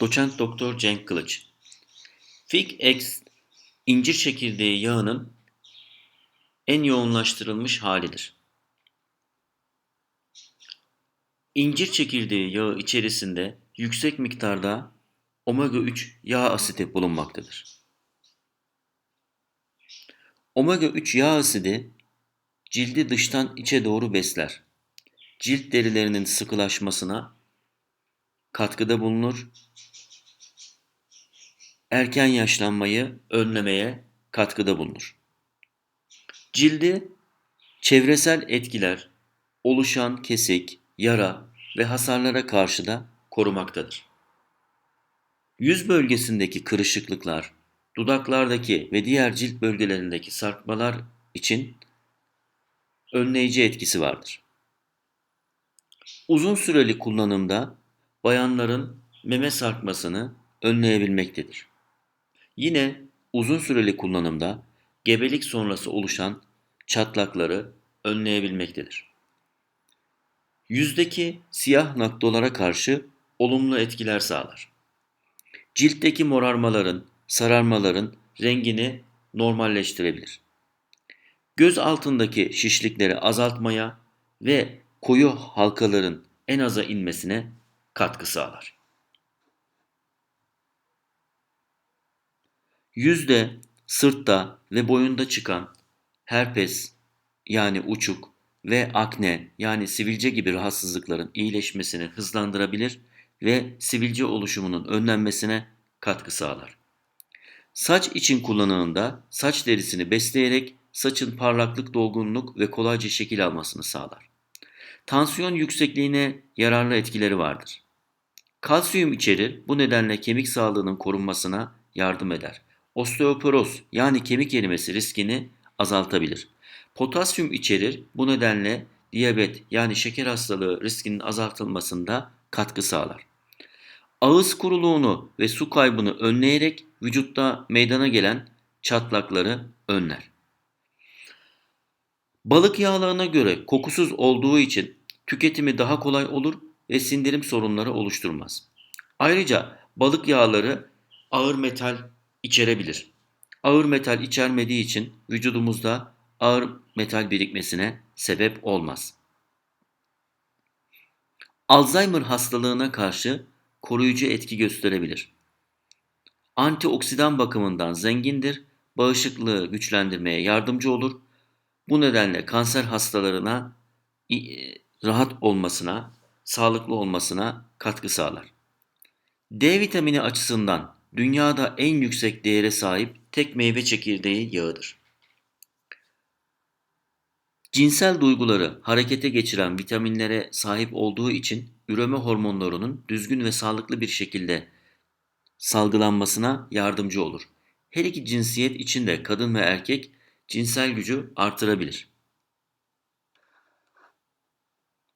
Doçent Doktor Cenk Kılıç Fig X incir çekirdeği yağının en yoğunlaştırılmış halidir. İncir çekirdeği yağı içerisinde yüksek miktarda omega 3 yağ asidi bulunmaktadır. Omega 3 yağ asidi cildi dıştan içe doğru besler. Cilt derilerinin sıkılaşmasına katkıda bulunur. Erken yaşlanmayı önlemeye katkıda bulunur. Cildi çevresel etkiler, oluşan kesik, yara ve hasarlara karşı da korumaktadır. Yüz bölgesindeki kırışıklıklar, dudaklardaki ve diğer cilt bölgelerindeki sarkmalar için önleyici etkisi vardır. Uzun süreli kullanımda bayanların meme sarkmasını önleyebilmektedir. Yine uzun süreli kullanımda gebelik sonrası oluşan çatlakları önleyebilmektedir. Yüzdeki siyah noktalara karşı olumlu etkiler sağlar. Ciltteki morarmaların, sararmaların rengini normalleştirebilir. Göz altındaki şişlikleri azaltmaya ve koyu halkaların en aza inmesine katkı sağlar. Yüzde, sırtta ve boyunda çıkan herpes yani uçuk ve akne yani sivilce gibi rahatsızlıkların iyileşmesini hızlandırabilir ve sivilce oluşumunun önlenmesine katkı sağlar. Saç için kullanımında saç derisini besleyerek saçın parlaklık, dolgunluk ve kolayca şekil almasını sağlar. Tansiyon yüksekliğine yararlı etkileri vardır. Kalsiyum içerir, bu nedenle kemik sağlığının korunmasına yardım eder. Osteoporoz yani kemik erimesi riskini azaltabilir. Potasyum içerir, bu nedenle diyabet yani şeker hastalığı riskinin azaltılmasında katkı sağlar. Ağız kuruluğunu ve su kaybını önleyerek vücutta meydana gelen çatlakları önler. Balık yağlarına göre kokusuz olduğu için tüketimi daha kolay olur ve sindirim sorunları oluşturmaz. Ayrıca balık yağları ağır metal içerebilir. Ağır metal içermediği için vücudumuzda ağır metal birikmesine sebep olmaz. Alzheimer hastalığına karşı koruyucu etki gösterebilir. Antioksidan bakımından zengindir, bağışıklığı güçlendirmeye yardımcı olur. Bu nedenle kanser hastalarına rahat olmasına, sağlıklı olmasına katkı sağlar. D vitamini açısından dünyada en yüksek değere sahip tek meyve çekirdeği yağıdır. Cinsel duyguları harekete geçiren vitaminlere sahip olduğu için üreme hormonlarının düzgün ve sağlıklı bir şekilde salgılanmasına yardımcı olur. Her iki cinsiyet için de kadın ve erkek cinsel gücü artırabilir.